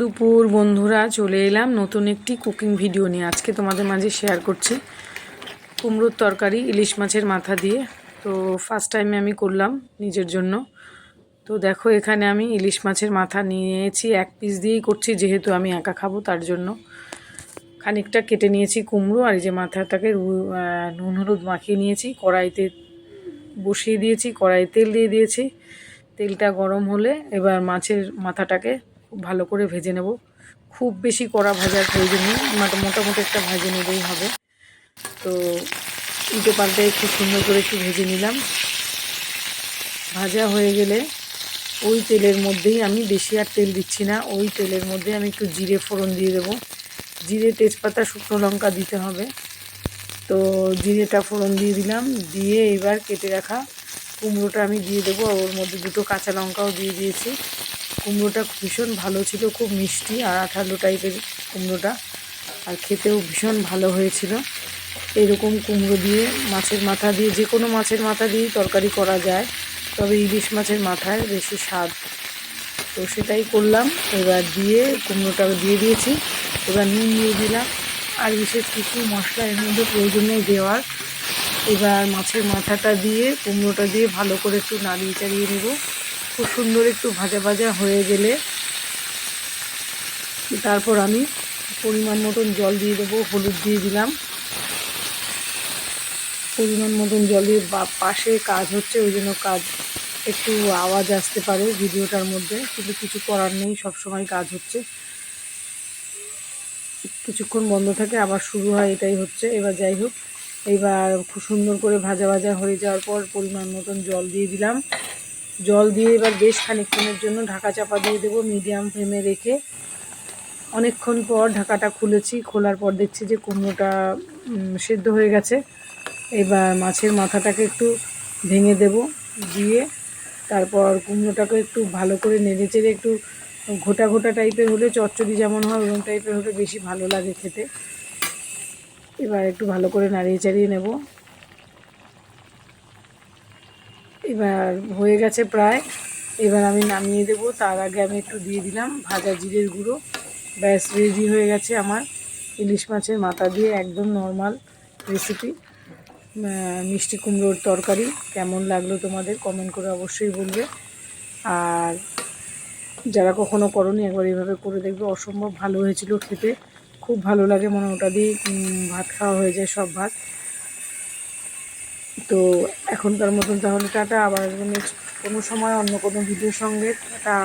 দুপুর, বন্ধুরা। চলে এলাম নতুন একটি কুকিং ভিডিও নিয়ে। আজকে তোমাদের মাঝে শেয়ার করছি কুমড়োর তরকারি, ইলিশ মাছের মাথা দিয়ে। তো ফার্স্ট টাইমে আমি করলাম নিজের জন্য। তো দেখো, এখানে আমি ইলিশ মাছের মাথা নিয়েছি। এক পিস দিয়েই করছি, যেহেতু আমি একা খাব, তার জন্য। খানিকটা কেটে নিয়েছি কুমড়ো, আর এই যে মাথাটাকে নুন হলুদ মাখিয়ে নিয়েছি। কড়াইতে বসিয়ে দিয়েছি কড়াই তেল দিয়ে দিয়েছি। তেলটা গরম হলে এবার মাছের মাথাটাকে ভালো করে ভেজে নেব। খুব বেশি কড়া ভাজার প্রয়োজন নেই, মোটা- মোটামুটি একটা ভেজে নিলেই হবে। তো উল্টে পাল্টে খুব সুন্দর করে একটু ভেজে নিলাম। ভাজা হয়ে গেলে ওই তেলের মধ্যেই আমি বেশি আর তেল দিচ্ছি না, ওই তেলের মধ্যে আমি একটু জিরে ফোড়ন দিয়ে দেবো। জিরে তেজপাতা, শুকনো লঙ্কা দিতে হবে। তো জিরেটা ফোড়ন দিয়ে দিলাম, দিয়ে এবার কেটে রাখা কুমড়োটা আমি দিয়ে দেবো। ওর মধ্যে দুটো কাঁচা লঙ্কাও দিয়ে দিয়েছি। কুমড়োটা ভীষণ ভালো ছিল, খুব মিষ্টি আর আঠালো টাইপের কুমড়োটা। আর খেতেও ভীষণ ভালো হয়েছিল। এরকম কুমড়ো দিয়ে, মাছের মাথা দিয়ে, যে কোনো মাছের মাথা দিয়েই তরকারি করা যায়, তবে ইলিশ মাছের মাথায় বেশি স্বাদ। তো সেটাই করলাম, এবার দিয়ে কুমড়োটা দিয়ে দিয়েছি। এবার নুন দিয়ে দিলাম। আর বিশেষ কিছু মশলা এর মধ্যে প্রয়োজন দেওয়ার। এবার মাছের মাথাটা দিয়ে কুমড়োটা দিয়ে ভালো করে একটু নাড়িয়ে চাড়িয়ে নেব। খুব সুন্দর একটু ভাজা ভাজা হয়ে গেলে তারপর আমি পরিমাণ মতন জল দিয়ে দেবো, হলুদ দিয়ে দিলাম। পরিমাণ মতন জলের বা পাশে কাজ হচ্ছে, ওই জন্য কাজ একটু আওয়াজ আসতে পারে ভিডিওটার মধ্যে, কিন্তু কিছু করার নেই, সব সময় কাজ হচ্ছে। কিছুক্ষণ বন্ধ থাকে আবার শুরু হয়, এটাই হচ্ছে। এবার যাই হোক এবার খুব সুন্দর করে ভাজা ভাজা হয়ে যাওয়ার পর পরিমাণ মতন জল দিয়ে দিলাম। জল দিয়ে এবার বেশ খানিকক্ষণের জন্য ঢাকা চাপা দিয়ে দেবো মিডিয়াম ফ্লেমে রেখে। অনেকক্ষণ পর ঢাকাটা খুলেছি, খোলার পর দেখছি যে কুমড়োটা সেদ্ধ হয়ে গেছে। এবার মাছের মাথাটাকে একটু ভেঙে দেব, দিয়ে তারপর কুমড়োটাকে একটু ভালো করে নেড়ে চেড়ে একটু ঘোটা ঘোটা টাইপের হলে, চচ্চড়ি যেমন হয় ওরকম টাইপের হলে বেশি ভালো লাগে খেতে। এবার একটু ভালো করে নাড়িয়ে চাড়িয়ে নেব। এবার হয়ে গেছে প্রায়। এবার আমি নামিয়ে দেব। তার আগে আমি একটু দিয়ে দিলাম ভাজা জিরের গুঁড়ো। ব্যাস রেডি হয়ে গেছে আমার ইলিশ মাছের মাথা দিয়ে একদম নর্মাল রেসিপি মিষ্টি কুমড়োর তরকারি কেমন লাগল তোমাদের কমেন্ট করে অবশ্যই বলবে। আর যারা কখনো করনি, একবার এইভাবে করে দেখবে। অসম্ভব ভালো হয়েছিল খেতে। খুব ভালো লাগে মনে ওটা দিয়ে ভাত খাওয়া হয়ে যায় সব ভাত। তো এখনকার মতন তাহলে টাটা আবার নেক্সট কোনো সময় অন্য কোনো ভিডিওর সঙ্গে। টাটা।